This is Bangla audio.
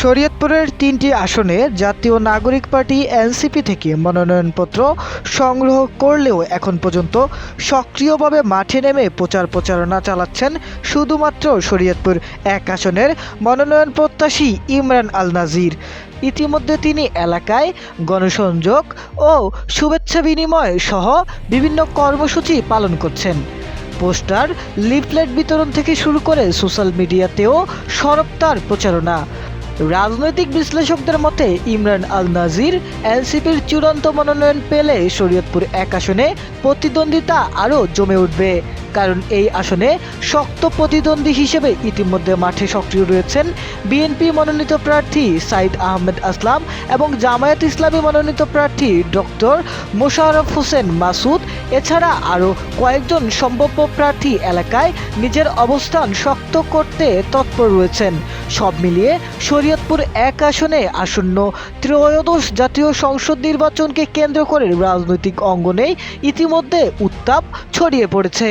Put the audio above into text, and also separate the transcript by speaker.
Speaker 1: শরীয়তপুরের তিনটি আসনে জাতীয় নাগরিক পার্টি এনসিপি থেকে মনোনয়নপত্র সংগ্রহ করলেও এখন পর্যন্ত সক্রিয়ভাবে মাঠে নেমে প্রচার প্রচারণা চালাচ্ছেন শুধুমাত্র শরীয়তপুর এক আসনের মনোনয়ন প্রত্যাশী ইমরান আল নাজির। ইতিমধ্যে তিনি এলাকায় গণসংযোগ ও শুভেচ্ছা বিনিময় সহ বিভিন্ন কর্মসূচি পালন করছেন। পোস্টার, লিফলেট বিতরণ থেকে শুরু করে সোশ্যাল মিডিয়াতেও সরব তার প্রচারণা। রাজনৈতিক বিশ্লেষকদের মতে, ইমরান আল নাজির এনসিপির চূড়ান্ত মনোনয়ন পেলে শরীয়তপুর এক আসনে প্রতিদ্বন্দ্বিতা আরও জমে উঠবে। কারণ এই আসনে শক্ত প্রতিদ্বন্দ্বী হিসেবে ইতিমধ্যে মাঠে সক্রিয় রয়েছেন বিএনপি মনোনীত প্রার্থী সাইদ আহমেদ আসলাম এবং জামায়াত ইসলামী মনোনীত প্রার্থী ডক্টর মোশাররফ হোসেন মাসুদ এছাড়া আরও কয়েকজন সম্ভাব্য প্রার্থী এলাকায় নিজের অবস্থান শক্ত করতে তৎপর রয়েছেন। সব মিলিয়ে শরীয়তপুর এক আসনে আসন্ন ত্রয়োদশ জাতীয় সংসদ নির্বাচনকে কেন্দ্র করে রাজনৈতিক অঙ্গনেই ইতিমধ্যে উত্তাপ ছড়িয়ে পড়েছে।